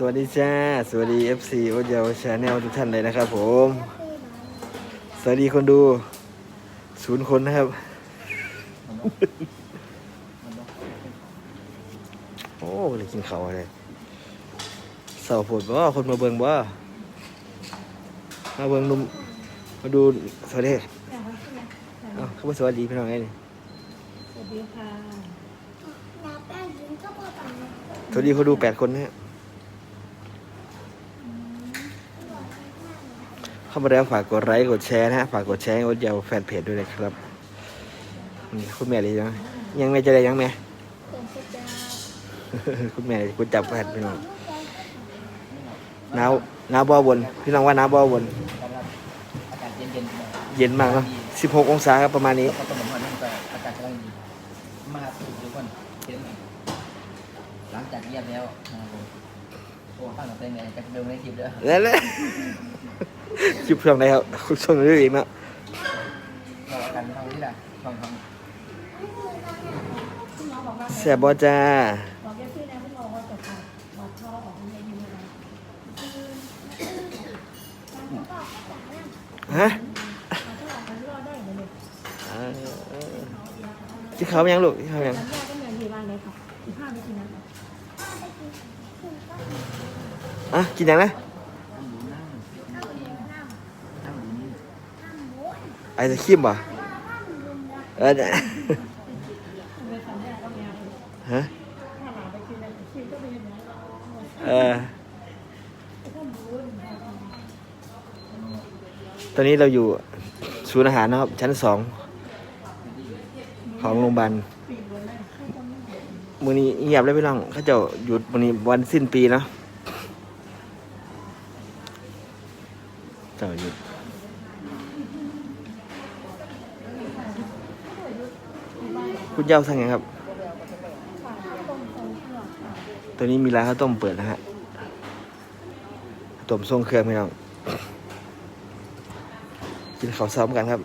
สวัสดีจ้า สวัสดี FC โอ๊ตเยาวชาแนลทุกท่านเลยนะครับผม สวัสดีคนดูศูนย์คนนะครับ โอ้เลยกินเขาวอะไรเสาผดบ่คนมาเบิ่งบ่มาเบิ่งหนุ่มมาดูสวัสดีเอ้าเขาบอกสวัสดีพี่น้องไงนี่สวัสดีค่ะสวัสดีเขาดูแปดคนนะฮะเข้ามาแล้วฝากกดไลค์กดแชร์นะฮะฝากกดแชร์ให้โอ๊ตเยาวแฟนเพจด้วยนะครับนี่คุณแม่เลยยังยังไม่จะได้ยังแม่เป็นพระเจ้าคุณแม่กูจับแผ่นพี่น้องหนาวหนาวบ่บน พี่น้องว่าหนาวบ่บนอากาศเย็นๆหน่อยเย็นมากเนาะ16องศาครับประมาณนี้ก็ต้มมันนี่ก็อากาศกำลังดีมาสุดทุกคนเห็นไหมหลังจากเยี่ยมแล้วนะครับผมโอ้ข้างหลังเป็นไงจะดูในคลิปเด้อแล้ว แหละคลิปช่วงไหนครับช่วงนี้อีกเนาะเราอาการทางที่ละทางทางคุณหมอบอกว่าแซ่บบ่จ้าบอกแค่ชื่อนะคุณหมอว่าจะขาดวัดท่อออกในยูนะฮะวัดท่อออกมันรอดได้ไหมเนี่ยเออกินข้าวยังลูกกินข้าวยังสัญญาก็เหนื่อยอยู่บ้างเลยค่ะสิบห้านาทีนะอะกินยังนะ ไอศครีมป่ะเออเนี่ยเมื่อสัญญาก็ไม่เอาฮะเออตอนนี้เราอยู่ศูนย์อาหารนะครับ ชั้นสองของโรงพยาบาลมือนี้เงียบเลยพี่น้องเขาจะหยุดมือนี้วันสิ้นปีเนาะเจ้าหยุด คุณเจ้าสั่งไงครับฝากต้มต้มเครื่องค่ะตัวนี้มีร้านข้าวต้มเปิดนะฮะต้มทรงเครื่องพี่น้องกินข้าวซ้อมกันครับ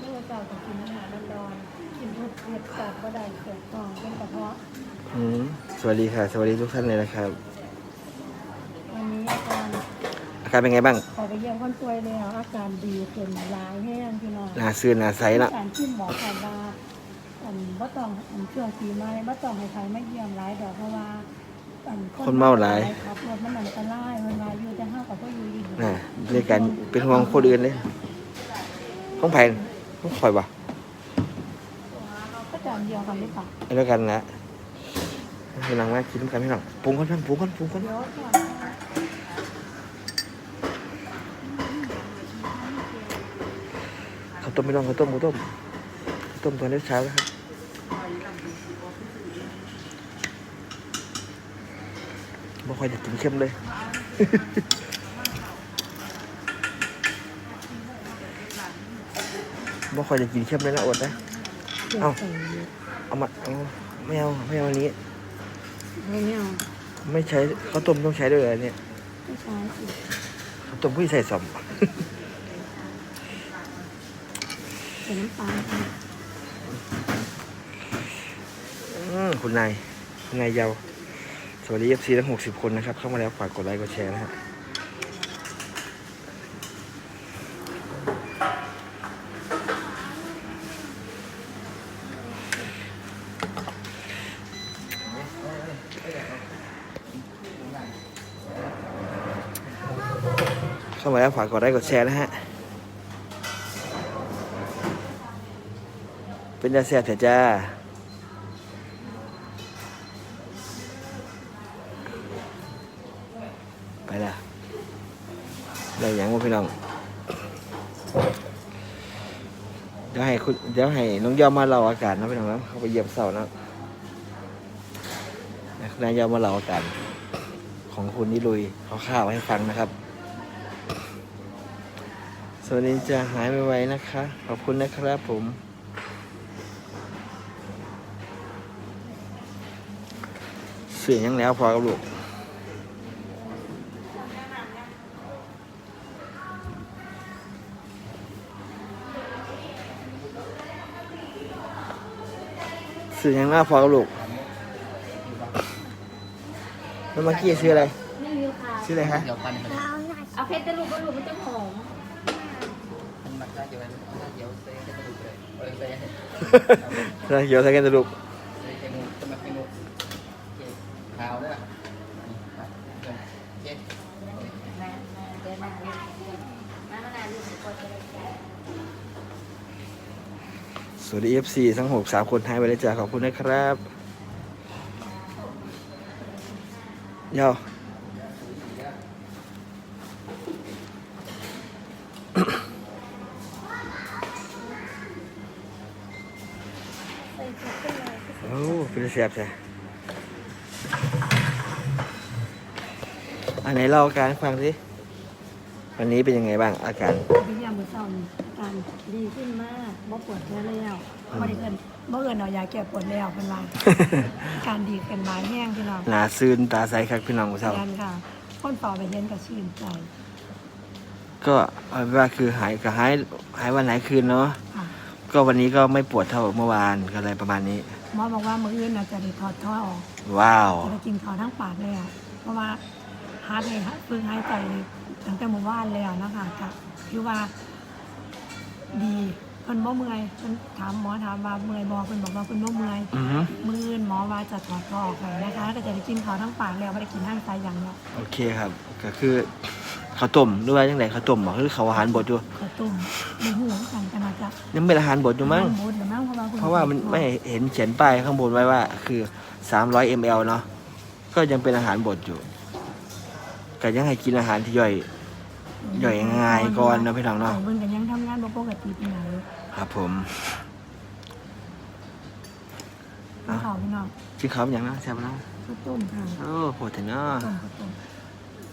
เมื่อเจ้าจะกินอาหารร้อนๆกินเผ็ดเผ็ดกรอบก็ได้เผ็ดกรอบเป็นกระเพาะอืมสวัสดีค่ะ สวัสดีทุกท่านเลยนะครับ วันนี้อาการ อาการเป็นไงบ้างขอไปเยี่ยมคนป่วยแล้วอาการดีขึ้นหลายแห้งพี่น้องหนาซื่อหนาใสละการขึ้นหมอการบาอันบ่ต้องอันช่วงปีใหม่บ่ต้องให้ใครมาเยี่ยมหลายดอกเพราะว่าอันคนเมาหลายครับรถมันอันตรายมันว่าอยู่จะห้ากับพ่ออยู่ดีน่ะเรียกกันเป็นห่วงคนอื่นเลยห้องไผ่ห้องคอยบ่ก็จำเดียวกันหรือเปล่าเอาแล้วกันละให้หลังมากินน้ำกันพี่น้องปรุงกันพี่น้องปรุงกันปรุงกัน เดี๋ยวก่อนข้าวต้มพี่น้องข้าวต้มข้าวต้มข้าวต้มตอนเช้าแล้วครับบ่ค่อยจะกินเข้มเลยบ่ค่อยจะกินเข้มเลยนะอดนะ เอ้าเอามาเอาไม่เอาไม่เอาอันนี้ ไม่เอาไม่ใช้ข้าวต้มต้องใช้ด้วยเหรอเนี่ย ไม่ใช่สิข้าวต้มพี่ใส่สอม ใส่น้ำตาลาอืมคุณนายคุณนายเยาวสวัสดีเอฟซีทั้งหกสิบคนนะครับ เข้ามาแล้วฝากกดไลค์กดแชร์นะฮะเข้ามาแล้วฝากกดไลค์กดแชร์นะฮะ เป็นยาเสียบเถอะจ้าไปละได้ยังวะพี่น้อง เดี๋ยวให้คุณเดี๋ยวให้น้องยอมมาเล่าอาการนะพี่น้องนะเขาไปเยี่ยมเสานะนายยอมมาเล่าอาการของคุณนิลุยเขาข้าวให้ฟังนะครับ สวัสดีจะหายไวๆนะคะ ขอบคุณนะครับผม สียงยังแล้วพอกับลูกสื่อยังหน้าพอกับลูกแล้วเมื่อกี้ซื้ออะไรนี่วิวค่ะซื้ออะไรฮะเดี๋ยวปันมันเอาเพชรตะลุกกระลุกมันจะหอมมันมักได้เดี๋ยวมันได้เดี๋ยวเซ่จะกระดูกเลยเออเซ่แล้วเขียวใส่กันสรุปเซ่จะงูจะมาเป็นงูขาวด้วยโอเค มาเดี๋ยวมามามามาลูกกดจะได้ใจ สวัสดี FC ทั้งหกสามคนให้ไปเลยจ้าขอบคุณนะครับเดี๋ยวโอ้เป็นเสียบใช่อันไหนเล่าอาการฟังสิวันนี้เป็นยังไงบ้างอาการพยายามือเศร้านี่อาการดีขึ้นมากบ่ปวดเนื้อแล้ว บ่ได้เอินบ่เอินเอายาแก้ปวดแล้วเป็นว่า การดีขึ้นมาแห้งพี่น้องหนาซึนตาใสครับพี่น้องผู้ชมยันค่ะ คนต่อไปเย็นกับชื่นใจก็เอาเป็นว่าคือหายก็หายหายวันไหนคืนเนาะค่ะก็วันนี้ก็ไม่ปวดเท่าเมื่อวานก็เลยประมาณนี้ หมอบอกว่ามื้ออื่นน่ะจะได้ถอดท่อออก ว้าว จะได้กินท่อทั้งปากเลยอะ เพราะว่าฮาร์ดเลยค่ะฝึกหายใจตั้งแต่เมื่อวานเลยอะนะคะค่ะคือว่า ดี เพิ่นบ่เมื่อยเพิ่นถามหมอถามว่าเมื่อยบ่เพิ่นบอกว่าเพิ่นบ่เมื่อยอือฮึมื้ออื่นหมอว่าจะถอดท่อออกให้นะคะก็จะได้กินท่อทั้งปากแล้วไม่ได้กินทั้งไตอย่างเดียวโอเคครับ ก็คือข้าวต้มหรือว่าจังไดข้าวต้มบ่คือเขาวอาหารบดอยู่ข้าวต้มในหูกันกันอาจจะยังเป็นอาหารบดอยู่มั้งบดหรือมั้งเพราะว่าเพราะว่ามันไม่เห็นเขียนป้ายข้างบนไว้ว่า คือ 300 ml เนาะก็ยังเป็นอาหารบดอยู่ก็ยังให้กินอาหารที่ย่อย ย่อยง่ายก่อนนะพี่น้องเนาะไเบิ่งกันยังทำงานบ่ปกติเป็นไหนครับผมข้าวขาวพี่น้องกินข้าวเป็นอย่างนะแซ่บนะข้าวต้มค่ะโอ้โหเถอะเนาะต้มข้าวต้ม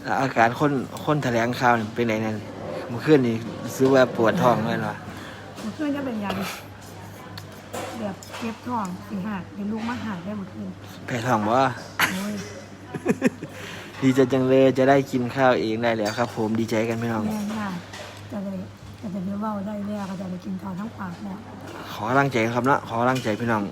แล้วอาการคนคนแถลงข่าวนี่เป็นไงนั่นเมื่อคืนนี่ซื้อว่าปวดท้องเลยเหรอมันคืนจะเป็นยังแบบเก็บท้องสิหักเดี๋ยวลูกมาหักได้หมดคืนแพ้ท้องบ่โอ้ยดีใจจังเลยจะได้กินข้าวเองได้แล้วครับ ผมดีใจกันพี่น้องแม่ค่ะจะได้ จะได้เรียกว่าได้แล้วก็จะได้กินข้าวทั้งปากแล้วขอกำลังใจครับเนาะขอกำลังใจพี่น้อง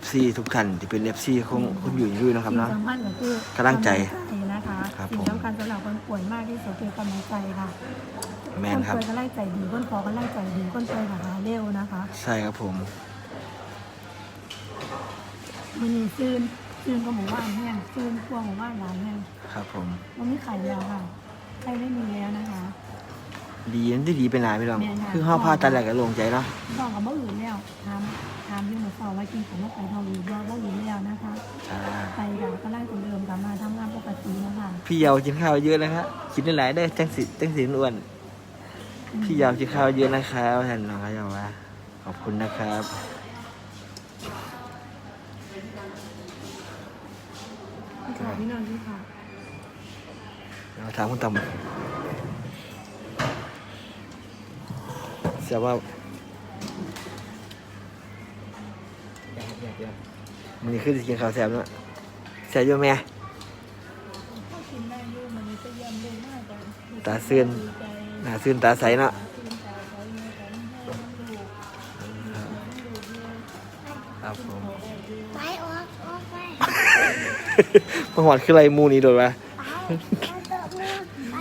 FC ทุกท่านที่เป็น FC คงคงอยู่อยู่นะครับสิ่งเนาะ สำคัญก็คือกำลังใจกำลังใจนะคะครับสิ่งผม สำคัญสำหรับคนป่วยมากที่สุดคือกำลังใจค่ะแมคนนครับป่วยก็ไล่ใจดีคนพอก็ไล่ใจดีคนป่วยก็หาเร็วนะคะใช่ครับผม มันมีซื่นซื่นก็หมู่บ้านแห้งซื่นพวงหมู่บ้านหลายแห้งครับผม มันไม่ไข่แล้วค่ะไข่ไม่มีแล้วนะคะ ดีนั่นที่ดีเป็นหลายพี่น้องแม่นค่ะคือห้าพาตัดแหลกก็โล่งใจเนาะท้องกับบ่อื่นแล้วทำทำที่หมูสาวไว้กินของลูกไก่ทองอยู่ว่าบ่อื่นแล้วนะคะอ่าไปค่ะก็ไล่คนเดิมกลับมาทำงานปกติแล้วค่ะพี่เยาวกินข้าวเยอะนะครับกินได้หลายได้อจังสิจังสิอ้วน พี่เยาวกินข้าวเยอะนะครับท่านน้องเขาจะว่าขอบคุณนะครับพี่ค่ะพี่นอนพี่ค่ะเราถามคุณตำ เสียว่ามันนี่คือสิกินข้าวแซ่บเนาะแซ่บอยู่ไหมก็กินได้อยู่มันนี้จะเยี่ยมเลยมากจ้ะตาซื่นดีใจหน้าซื่นตาใสเนาะตื่นตาใสเมื่อกันให้น้ำดูกครับผมไปออกออกไปมาหอดคืออะไรมูนี่โดดวะ ไปเอาเติมมือไป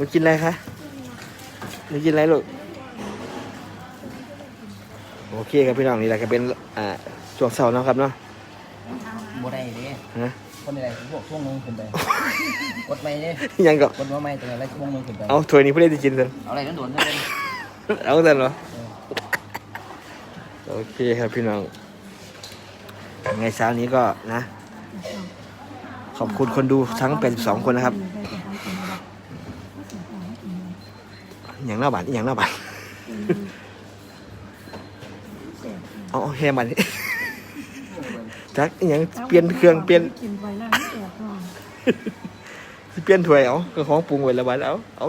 มากินอะไรคะมากินอะไรลูกโอเคครับพี่น้องนี่แหละก็เป็นอ่าช่วงเสาร์เนาะครับเนาะบ่ได้เด้ฮะคนอะไรพวกช่วงนึงขึ้นไปกดไม่เด้ยังก็กดว่าไม่ตัวอะไรช่วงนึงขึ้นไปเอาถ้วยนี้เพื่อได้กินกันเอาอะไรนั่นโดนนั่นเลยเอากันเหรอโอเคครับพี่น้องยังไงเช้านี้ก็นะ ขอบคุณคนดูทั้งเป็นสองคนนะครับ อย่างหน้าบานอย่างหน้าบานเอาเอาแฮมันจักอหย่างเปลี่ยนเครื่องเปลี่ยนกินไปแล้วแอบก่อนเปลี่ยนถ้วยเอาก็ของปรุงไว้และบานเอาเอา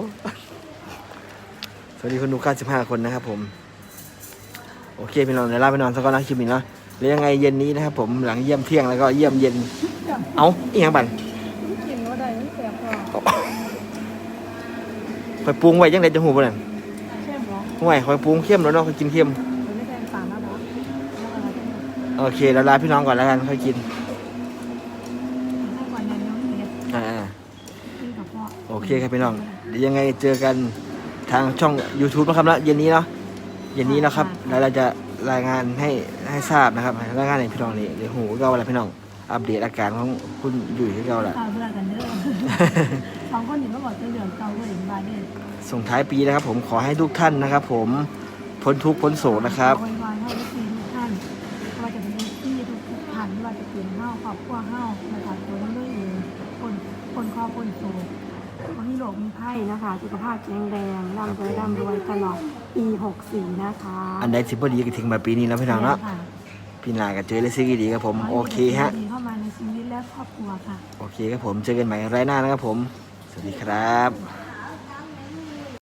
สวัสดีคนดู95คนนะครับผม โอเคพี่น้องเดี๋ยวลาไปนอนสักก่อนนะคลิปนี้เนาะแล้วยังไงเย็นนี้นะครับผมหลังเยี่ยมเที่ยงแล้วก็เยี่ยมเย็น เอาอีหยังบันกินว่าได้มันแอบก่อน คอยปรุงไว้ยังไงจะหูบ่นั่นแค่หมอห่วยคอยปรุงเข้มแล้วเนาะคอยกินเข้มมันไม่แทงสามนะบอสเอาโอเคเราลาพี่น้องก่อนแล้วกันค่อยกินให้ก่อนยันน้องเด็กอ่ากินกับพ่อโอเคครับพี่น้องเดี๋ยวยังไงเจอกันทางช่อง YouTube นะครับนะเย็นนี้เนาะเย็นนี้นะครับแล้วเราจะรายงานให้ให้ทราบนะครับรายงานให้พี่น้องนี่เดี๋ยวหูก็เอาอะไรพี่น้อง อัปเดตอาการของคุณอยู่ที่เราแหละเก่าเพื่อนกันเด้อ สองคนอยู่ก็บอกจะเหลืองเก่าก็เห็นบานนี่ส่งท้ายปีนะครับ ผมขอให้ทุกท่านนะครับ ผมพ้นทุกข์พ้นโศกนะครับวันวันให้ทุกทีทุกท่านไม่ว่าจะเป็นที่ทุกท่านไม่ว่าจะเป็นเฮ้าครอบครัวเฮ้านะคะตัวน้องด้วยเองคนคนครอบคนโตคนที่โลกมีไพ่นะคะ สุขภาพแข็งแรงร่ำรวยร่ำรวยตลอดปี64นะคะอันใดที่พอดีก็ถึงมาปีนี้แล้วพี่น้องเนาะค่ะพี่นาก็เจอเลยซีดีครับผม โอเคฮะดีเข้ามาในชีวิตและครอบครัวค่ะ โอเคครับผม เจอกันใหม่ไรหน้านะครับผม สวัสดีครับ